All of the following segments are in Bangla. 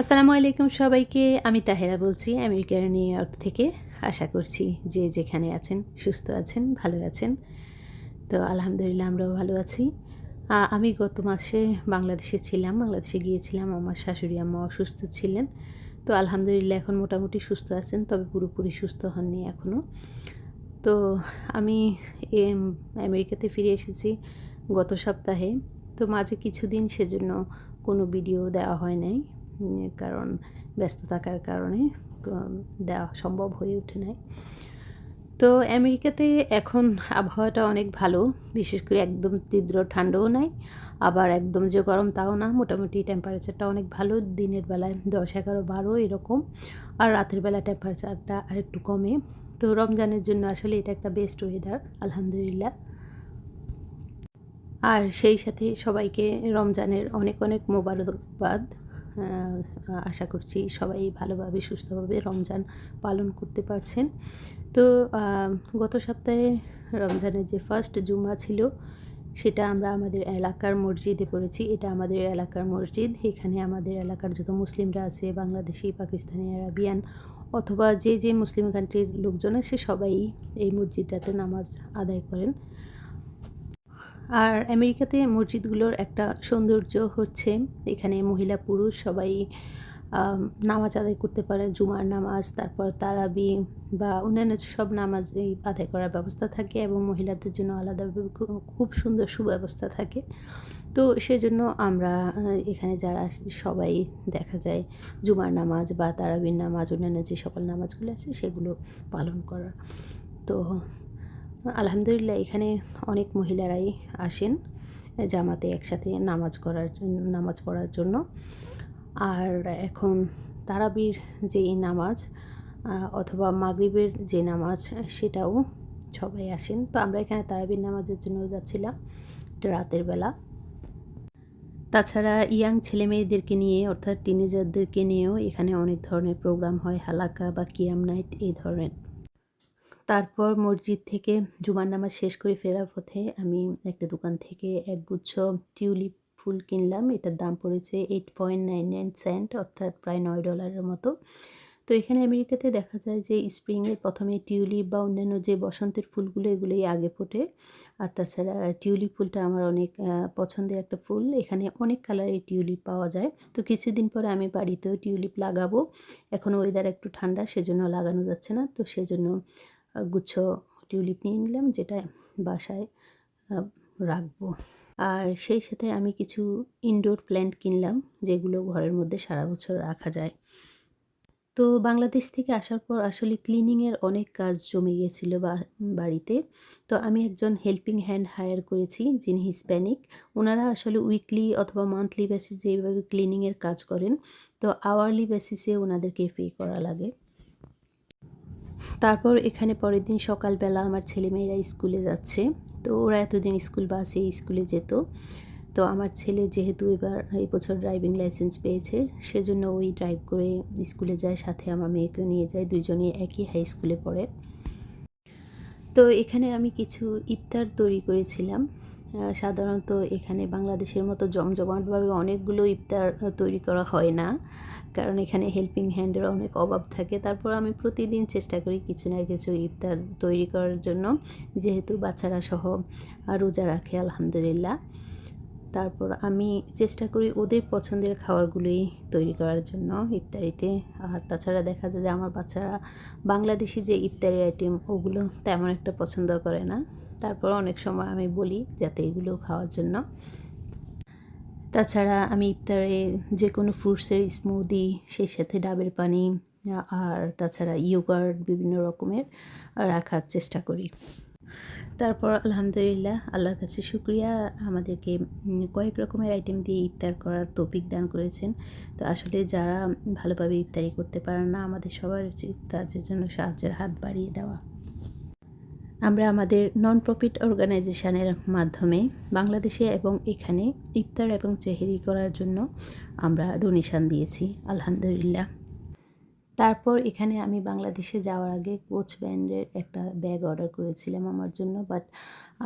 আসসালামু আলাইকুম সবাইকে, আমি তাহেরা বলছি আমেরিকার নিউ ইয়র্ক থেকে। আশা করছি যে যেখানে আছেন সুস্থ আছেন, ভালো আছেন। তো আলহামদুলিল্লাহ আমরাও ভালো আছি। আমি গত মাসে বাংলাদেশে ছিলাম, বাংলাদেশে গিয়েছিলাম। আমার শাশুড়ি আম্মা অসুস্থ ছিলেন। তো আলহামদুলিল্লাহ এখন মোটামুটি সুস্থ আছেন, তবে পুরোপুরি সুস্থ হননি এখনও তো আমি আমেরিকাতে ফিরে এসেছি গত সপ্তাহে। তো মাঝে কিছুদিন সেজন্য কোনো ভিডিও দেওয়া হয় নাই। কারণ ব্যস্ত থাকার কারণে দেওয়া সম্ভব হয়ে ওঠে নাই। তো আমেরিকাতে এখন আবহাওয়াটা অনেক ভালো, বিশেষ করে একদম তীব্র ঠান্ডাও নাই, আবার একদম যে গরম তাও না, মোটামুটি টেম্পারেচারটা অনেক ভালো, দিনের বেলায় দশ, এগারো, বারো এরকম, আর রাতের বেলা টেম্পারেচারটা আরেকটু কমে। তো রমজানের জন্য আসলে এটা একটা বেস্ট ওয়েদার আলহামদুলিল্লাহ। আর সেই সাথে সবাইকে রমজানের অনেক অনেক মোবারকবাদ। আশা করছি সবাই ভালোভাবে, সুস্থভাবে রমজান পালন করতে পারছেন। তো গত সপ্তাহে রমজানের যে ফার্স্ট জুমা ছিল, সেটা আমরা আমাদের এলাকার মসজিদে পড়েছি। এটা আমাদের এলাকার মসজিদ। এখানে আমাদের এলাকার যত মুসলিমরা আছে, বাংলাদেশি, পাকিস্তানি, আরাবিয়ান অথবা যে যে মুসলিম কান্ট্রির লোকজন আছে, সবাই এই মসজিদটাতে নামাজ আদায় করেন। আর আমেরিকাতে মসজিদগুলোর একটা সৌন্দর্য হচ্ছে এখানে মহিলা পুরুষ সবাই নামাজ আদায় করতে পারে, জুমার নামাজ, তারপর তারাবি বা অন্যান্য সব নামাজ এই আদায় করার ব্যবস্থা থাকে এবং মহিলাদের জন্য আলাদাভাবে খুব সুন্দর সুব্যবস্থা থাকে। তো সেজন্য আমরা এখানে যারা সবাই দেখা যায় জুমার নামাজ বা তারাবির নামাজ, অন্যান্য যে সকল নামাজগুলো আছে সেগুলো পালন করা। তো আলহামদুলিল্লাহ, এখানে অনেক মহিলারাই আসেন জামাতে একসাথে নামাজ করার নামাজ পড়ার জন্য। আর এখন তারাবির যে নামাজ অথবা মাগরিবের যে নামাজ, সেটাও সবাই আসেন। তো আমরা এখানে তারাবির নামাজের জন্য যাচ্ছিলাম রাতের বেলা। তাছাড়া ইয়াং ছেলে মেয়েদেরকে নিয়ে, অর্থাৎ টিনেজারদেরকে নিয়েও এখানে অনেক ধরনের প্রোগ্রাম হয়, হালাকা বা কিয়াম নাইট এই ধরনের। তারপর মসজিদ থেকে জুমার নামাজ শেষ করে ফেরার পথে আমি একটা দোকান থেকে একগুচ্ছ টিউলিপ ফুল কিনলাম। এটার দাম পড়েছে eight point nine nine cent অর্থাৎ প্রায় নয় ডলারের মতো। তো এখানে আমেরিকাতে দেখা যায় যে স্প্রিংয়ের প্রথমে টিউলিপ বা অন্যান্য যে বসন্তের ফুলগুলো, এগুলোই আগে ফোটে। আর তাছাড়া টিউলিপ ফুলটা আমার অনেক পছন্দের একটা ফুল। এখানে অনেক কালারের টিউলিপ পাওয়া যায়। তো কিছুদিন পরে আমি বাড়িতেও টিউলিপ লাগাবো। এখন ওয়েদার একটু ঠান্ডা, সেজন্য লাগানো যাচ্ছে না। তো সেজন্য গুচ্ছ টিউলিপ নিয়ে নিলাম, যেটা বাসায় রাখব। আর সেই সাথে আমি কিছু ইনডোর প্ল্যান্ট কিনলাম, যেগুলো ঘরের মধ্যে সারা বছর রাখা যায়। তো বাংলাদেশ থেকে আসার পর আসলে ক্লিনিংয়ের অনেক কাজ জমে গিয়েছিল বাড়িতে। তো আমি একজন হেল্পিং হ্যান্ড হায়ার করেছি, যিনি হিসপ্যানিক ওনারা আসলে উইকলি অথবা মান্থলি বেসিসে এইভাবে ক্লিনিংয়ের কাজ করেন। তো আওয়ারলি বেসিসে ওনাদেরকে পে করা লাগে। তারপর এখানে পরের দিন সকালবেলা আমার ছেলেমেয়েরা স্কুলে যাচ্ছে। তো ওরা এতদিন স্কুল বাসে স্কুলে যেত। তো আমার ছেলে যেহেতু এবার এই বছর ড্রাইভিং লাইসেন্স পেয়েছে, সেজন্য ওই ড্রাইভ করে স্কুলে যায়, সাথে আমার মেয়েকেও নিয়ে যায়, দুজনেই একই হাই স্কুলে পড়ে। তো এখানে আমি কিছু ইফতার তৈরি করেছিলাম। সাধারণত এখানে বাংলাদেশের মতো জমজমাটভাবে অনেকগুলো ইফতার তৈরি করা হয় না। কারণ এখানে হেল্পিং হ্যান্ডের অনেক অভাব থাকে। তারপর আমি প্রতিদিন চেষ্টা করি কিছু না কিছু ইফতার তৈরি করার জন্য। যেহেতু বাচ্চারা সহ রোজা রাখে, আলহামদুলিল্লাহ। তারপর আমি চেষ্টা করি ওদের পছন্দের খাবারগুলোই তৈরি করার জন্য ইফতারিতে। আর তাছাড়া দেখা যায় যে আমার বাচ্চারা বাংলাদেশি যে ইফতারি আইটেম ওগুলো তেমন একটা পছন্দ করে না। তারপর অনেক সময় আমি বলি যাতে এগুলো খাওয়ার জন্য। তাছাড়া আমি ইফতারে যে কোনো ফ্রুটসের স্মুদি সেই সাথে ডাবের পানি, আর তাছাড়া ইয়োগার্ট বিভিন্ন রকমের রাখার চেষ্টা করি। তারপর আলহামদুলিল্লাহ, আল্লাহর কাছে শুক্রিয়া। আমাদেরকে কয়েক রকমের আইটেম দিয়ে ইফতার করার তৌফিক দান করেছেন। তো আসলে যারা ভালোভাবে ইফতারি করতে পারেন না, আমাদের সবার উচিত তাদের জন্য সাহায্যের হাত বাড়িয়ে দেওয়া। আমরা আমাদের নন প্রফিট অর্গানাইজেশনের মাধ্যমে বাংলাদেশে এবং এখানে ইফতার এবং চেহারি করার জন্য আমরা ডোনেশন দিয়েছি, আলহামদুলিল্লাহ। তারপর এখানে আমি বাংলাদেশে যাওয়ার আগে কোচ ব্র্যান্ডের একটা ব্যাগ অর্ডার করেছিলাম আমার জন্য বাট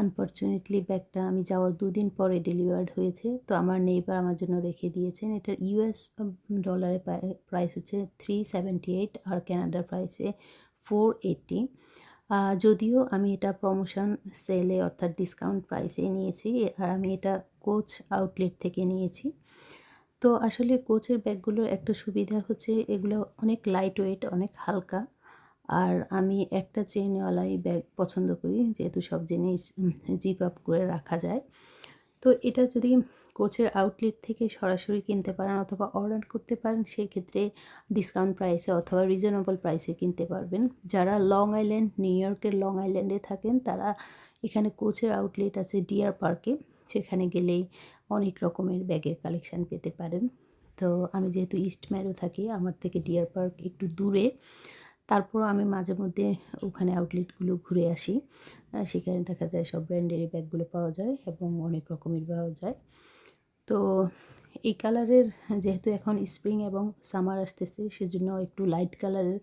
আনফর্চুনেটলি ব্যাগটা আমি যাওয়ার দুদিন পরে ডেলিভার্ড হয়েছে। তো আমার নেইবার আমার জন্য রেখে দিয়েছেন। এটার ইউএস ডলারে প্রাইস হচ্ছে থ্রি সেভেন্টি এইট আর ক্যানাডার প্রাইসে ফোর এইটটি যদিও আমি এটা প্রমোশন সেলে অর্থাৎ ডিসকাউন্ট প্রাইসে নিয়েছি, আর আমি এটা কোচ আউটলেট থেকে নিয়েছি। তো আসলে কোচের ব্যাগগুলোর একটা সুবিধা হচ্ছে এগুলো অনেক লাইট ওয়েট অনেক হালকা। আর আমি একটা চেনওয়ালাই ব্যাগ পছন্দ করি, যেহেতু সব জিনিস জিপ আপ করে রাখা যায়। তো এটা যদি কোচের আউটলেট থেকে সরাসরি কিনতে পারেন অথবা অর্ডার করতে পারেন, সেক্ষেত্রে ডিসকাউন্ট প্রাইসে অথবা রিজনেবল প্রাইসে কিনতে পারবেন। যারা লং আইল্যান্ড নিউ ইয়র্কের লং আইল্যান্ডে থাকেন, তারা এখানে কোচের আউটলেট আছে ডিয়ার পার্কে সেখানে গেলেই অনেক রকমের ব্যাগের কালেকশান পেতে পারেন। তো আমি যেহেতু ইস্ট ম্যারো থাকি, আমার থেকে ডিয়ার পার্ক একটু দূরে। তারপরও আমি মাঝে মধ্যে ওখানে আউটলেটগুলো ঘুরে আসি। সেখানে দেখা যায় সব ব্র্যান্ডেরই ব্যাগগুলো পাওয়া যায় এবং অনেক রকমের পাওয়া যায়। তো এই কালারের যেহেতু এখন স্প্রিং এবং সামার আসতেছে, সেজন্য একটু লাইট কালারের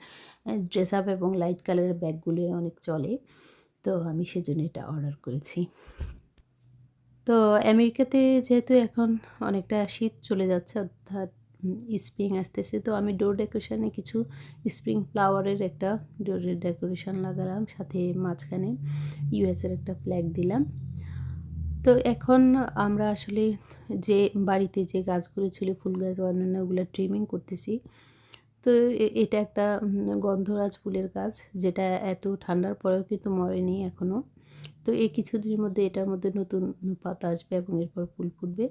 ড্রেস আপ এবং লাইট কালারের ব্যাগগুলো অনেক চলে। তো আমি সেজন্য এটা অর্ডার করেছি। তো আমেরিকাতে যেহেতু এখন অনেকটা শীত চলে যাচ্ছে, অর্থাৎ স্প্রিং আসতেছে, তো আমি ডোর ডেকোরেশনে কিছু স্প্রিং ফ্লাওয়ারের একটা ডোরের ডেকোরেশন লাগালাম, সাথে মাঝখানে ইউএসের একটা ফ্ল্যাগ দিলাম। তো এখন আমরা আসলে যে বাড়িতে যে গাছগুলো ছিল, ফুল গাছ, অন্যান্য ওগুলো ট্রিমিং করতেছি। তো এটা একটা গন্ধরাজ ফুলের গাছ, যেটা এত ঠান্ডার পরেও কিন্তু মরেনি এখনও তো এই কিছুদিনের মধ্যে এটার মধ্যে নতুন পাতা আসবে এবং এরপর ফুল ফুটবে।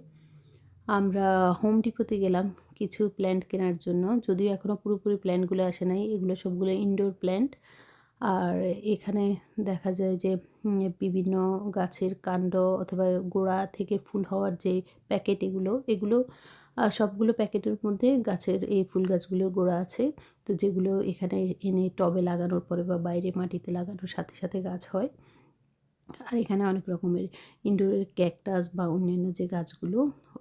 আমরা হোম ডিপোতে গেলাম কিছু প্ল্যান্ট কেনার জন্য, যদিও এখনও পুরোপুরি প্ল্যান্টগুলো আসে নাই, এগুলো সবগুলো ইনডোর প্ল্যান্ট আর এখানে দেখা যায় যে বিভিন্ন গাছের কাণ্ড অথবা গোড়া থেকে ফুল হওয়ার যে প্যাকেট এগুলো এগুলো সবগুলো প্যাকেটের মধ্যে গাছের এই ফুল গাছগুলোর গোড়া আছে। তো যেগুলো এখানে এনে টবে লাগানোর পরে বা বাইরে মাটিতে লাগানোর সাথে সাথে গাছ হয়। আর এখানে অনেক রকমের ইনডোরের ক্যাকটাস বা অন্যান্য যে গাছগুলো,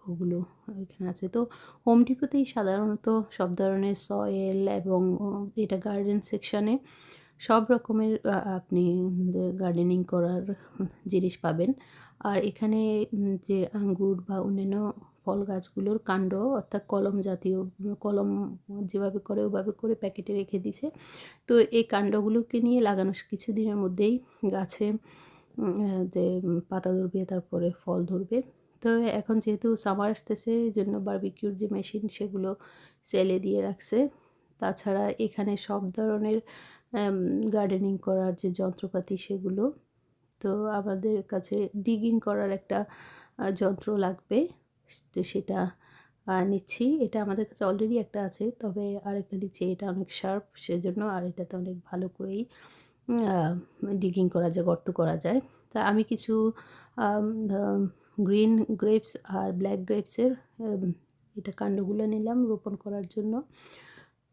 ওগুলো এখানে আছে। তো হোম ডিপোতেই সাধারণত সব ধরনের সয়েল এবং এটা গার্ডেন সেকশানে সব রকমের আপনি গার্ডেনিং করার জিনিস পাবেন। আর এখানে যে আঙ্গুর বা অন্যান্য ফল গাছগুলোর কাণ্ড, অর্থাৎ কলম জাতীয়, কলম যেভাবে করে ওভাবে করে প্যাকেটে রেখে দিছে, তো এই কাণ্ডগুলোকে নিয়ে লাগানো কিছুদিনের মধ্যেই গাছে যে পাতা ধরবে, তারপরে ফল ধরবে। তো এখন যেহেতু সামার আসতেছে এই জন্য বার্বিকিউর যে মেশিন সেগুলো সেলে দিয়ে রাখছে। তাছাড়া এখানে সব ধরনের গার্ডেনিং করার যে যন্ত্রপাতি সেগুলো। তো আমাদের কাছে ডিগিং করার একটা যন্ত্র লাগবে। তো সেটা নিচ্ছি। এটা আমাদের কাছে অলরেডি একটা আছে, তবে আরেকটা নিচ্ছি। এটা অনেক শার্প সেজন্য আর এটাতে অনেক ভালো করেই ডিগিং করা যায়, গর্ত করা যায়। তা আমি কিছু গ্রিন গ্রেপস আর ব্ল্যাক গ্রেপসের এটা কাণ্ডগুলো নিলাম রোপণ করার জন্য।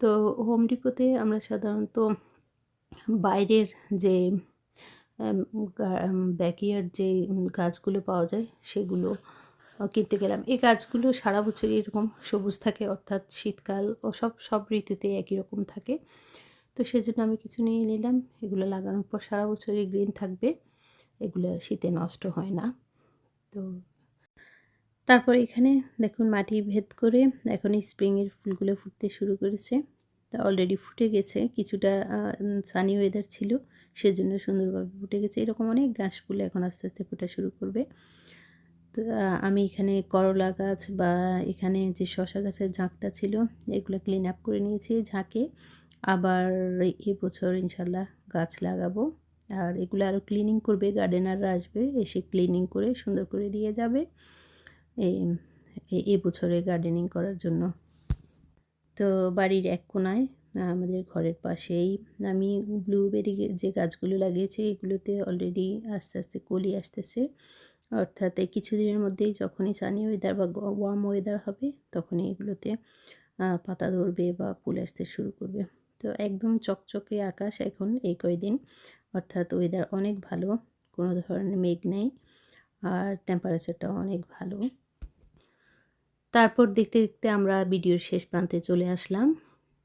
তো হোম ডিপোতে আমরা সাধারণত বাইরের যে ব্যাকইয়ার্ড যে গাছগুলো পাওয়া যায়, সেগুলো কিনতে গেলাম। এই গাছগুলো সারা বছরই এরকম সবুজ থাকে, অর্থাৎ শীতকাল, ও সব সব ঋতুতে একই রকম থাকে। তো সেজন্য আমি কিছু নিয়ে নিলাম। এগুলো লাগানোর পর সারা বছরই গ্রিন থাকবে। এগুলো শীতে নষ্ট হয় না। তো তারপর এখানে দেখুন মাটি ভেদ করে এখন স্প্রিংয়ের ফুলগুলো ফুটতে শুরু করেছে। তা অলরেডি ফুটে গেছে। কিছুটা সানি ওয়েদার ছিল, সেজন্য সুন্দরভাবে ফুটে গেছে। এরকম অনেক গাছ ফুল এখন আস্তে আস্তে ফোটা শুরু করবে। তো আমি এখানে করলা গাছ বা এখানে যে শশা গাছের ঝাঁকটা ছিল, এগুলো ক্লিন আপ করে নিয়েছি ঝাঁকে। আবার এবছর ইনশাল্লাহ গাছ লাগাবো। আর এগুলো আরও ক্লিনিং করবে গার্ডেনাররা আসবে, এসে ক্লিনিং করে সুন্দর করে দিয়ে যাবে। এই এ বছরে গার্ডেনিং করার জন্য। তো বাড়ির এক কোনায়, আমাদের ঘরের পাশেই আমি ব্লুবেরি যে গাছগুলো লাগিয়েছি, এগুলোতে অলরেডি আস্তে আস্তে কলি আসতেছে। অর্থাৎ কিছুদিনের মধ্যেই যখনই সানি ওয়েদার বা ওয়ার্ম ওয়েদার হবে, তখনই এগুলোতে পাতা ধরবে বা ফুল আসতে শুরু করবে। তো একদম চকচকে আকাশ এখন এই কয়দিন। অর্থাৎ ওয়েদার অনেক ভালো, কোনো ধরনের মেঘ নেই, আর টেম্পারেচারটাও অনেক ভালো। তারপর দেখতে দেখতে আমরা ভিডিওর শেষ প্রান্তে চলে আসলাম।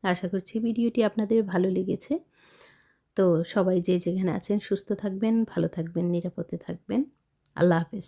আশা করছি ভিডিওটি আপনাদের ভালো লেগেছে। তো সবাই যে যেখানে আছেন সুস্থ থাকবেন, ভালো থাকবেন, নিরাপদে থাকবেন। আল্লাহ হাফেজ।